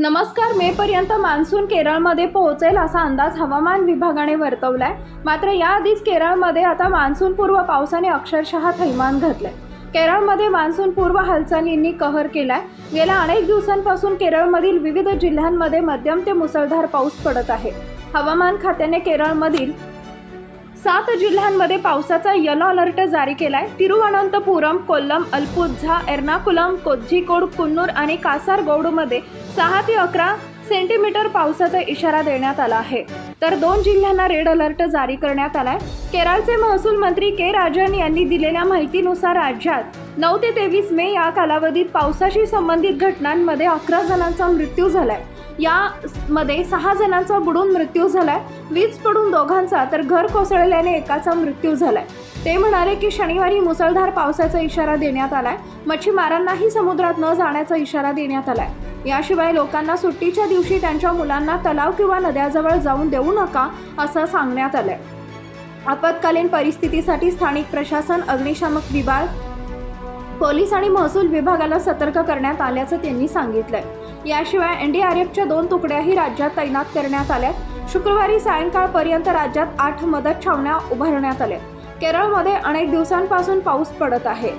नमस्कार मेपर्यंत मान्सून केरळमध्ये पोहोचेल असा अंदाज हवामान विभागाने वर्तवलाय. मात्र याआधीच केरळमध्ये आता मान्सूनपूर्व पावसाने अक्षरशः थैमान घातलंय. केरळमध्ये मान्सून पूर्व हालचालींनी कहर केलाय. गेल्या अनेक दिवसांपासून केरळमधील विविध जिल्ह्यांमध्ये मध्यम ते मुसळधार पाऊस पडत आहे. हवामान खात्याने केरळमधील सात जिल्ह्यांमध्ये पावसाचा येलो अलर्ट जारी केलाय. तिरुवनंतपुरम कोल्लम अल्पुझा एर्नाकुलम कोझिकोड कुन्नूर आणि कासारगोडमध्ये सहा ते अकरा सेंटीमीटर पावसाचा इशारा देण्यात आला आहे. तर दोन जिल्ह्यांना रेड अलर्ट जारी करण्यात आलाय. केरळचे महसूल मंत्री के राजन यांनी दिलेल्या माहितीनुसार राज्यात नऊ ते तेवीस मे या कालावधीत पावसाशी संबंधित घटनांमध्ये अकरा जणांचा मृत्यू झालाय. यामध्ये सहा जणांचा बुडून मृत्यू झालाय. वीज पडून दोघांचा तर घर कोसळल्याने एकाचा मृत्यू झालाय. ते म्हणाले की शनिवारी मुसळधार पावसाचा इशारा देण्यात आलाय. मच्छीमारांनाही समुद्रात न जाण्याचा इशारा देण्यात आलाय. याशिवाय लोकांना सुट्टीच्या दिवशी त्यांच्या मुलांना तलाव किंवा नद्याजवळ जाऊन देऊ नका असं सांगण्यात आलंय. आपत्कालीन परिस्थितीसाठी स्थानिक प्रशासन अग्निशामक विभाग पोलीस आणि महसूल विभागाला सतर्क करण्यात आल्याचं त्यांनी सांगितलंय. याशिवाय एनडीआरएफच्या दोन तुकड्याही राज्यात तैनात करण्यात आल्या शुक्रवारी सायंकाळपर्यंत राज्यात आठ मदत छावण्या उभारण्यात आल्या केरळमध्ये अनेक दिवसांपासून पाऊस पडत आहे.